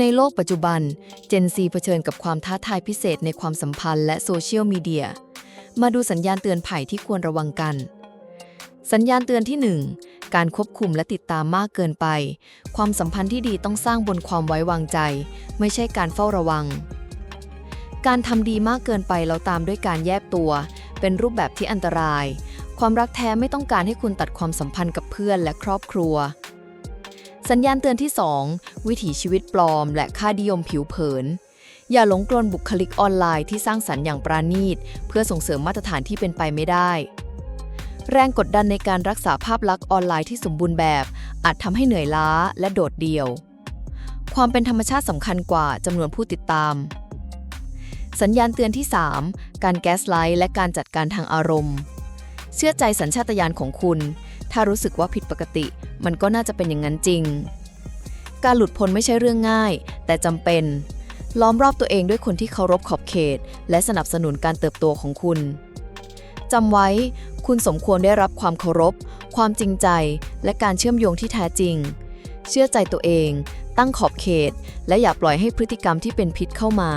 ในโลกปัจจุบัน Gen Z เผชิญกับความท้าทายพิเศษในความสัมพันธ์และโซเชียลมีเดีย มาดูสัญญาณเตือนภัยที่ควรระวังกัน สัญญาณเตือนที่ 1 การควบคุมและติดตามมากเกินไป ความสัมพันธ์ที่ดีต้องสร้างบนความไว้วางใจ ไม่ใช่การเฝ้าระวัง การทำดีมากเกินไปแล้วตามด้วยการแยกตัว เป็นรูปแบบที่อันตราย ความรักแท้ไม่ต้องการให้คุณตัดความสัมพันธ์กับเพื่อนและครอบครัว สัญญาณเตือนที่ 2 วิถีชีวิตปลอม และค่านิยมผิวเผิน อย่าหลงกลบุคลิกออนไลน์ที่สร้างสรรค์อย่างปราณีต เพื่อส่งเสริมมาตรฐานที่เป็นไปไม่ได้ แรงกดดันในการรักษาภาพลักษณ์ออนไลน์ที่สมบูรณ์แบบ อาจทำให้เหนื่อยล้าและโดดเดี่ยว ความเป็นธรรมชาติสำคัญกว่าจำนวนผู้ติดตาม สัญญาณเตือนที่ 3 การแก๊สไลท์และการจัดการทางอารมณ์ เชื่อใจสัญชาตญาณของคุณ ถ้ารู้สึกว่าผิดปกติ มันก็น่าจะเป็นอย่างนั้นจริง การหลุดพ้นไม่ใช่เรื่องง่าย แต่จำเป็น ล้อมรอบตัวเองด้วยคนที่เคารพขอบเขต และสนับสนุนการเติบโตของคุณจำไว้ คุณสมควรได้รับความเคารพ ความจริงใจ และการเชื่อมโยงที่แท้จริง เชื่อใจตัวเอง ตั้งขอบเขต และอย่าปล่อยให้พฤติกรรมที่เป็นพิษเข้ามา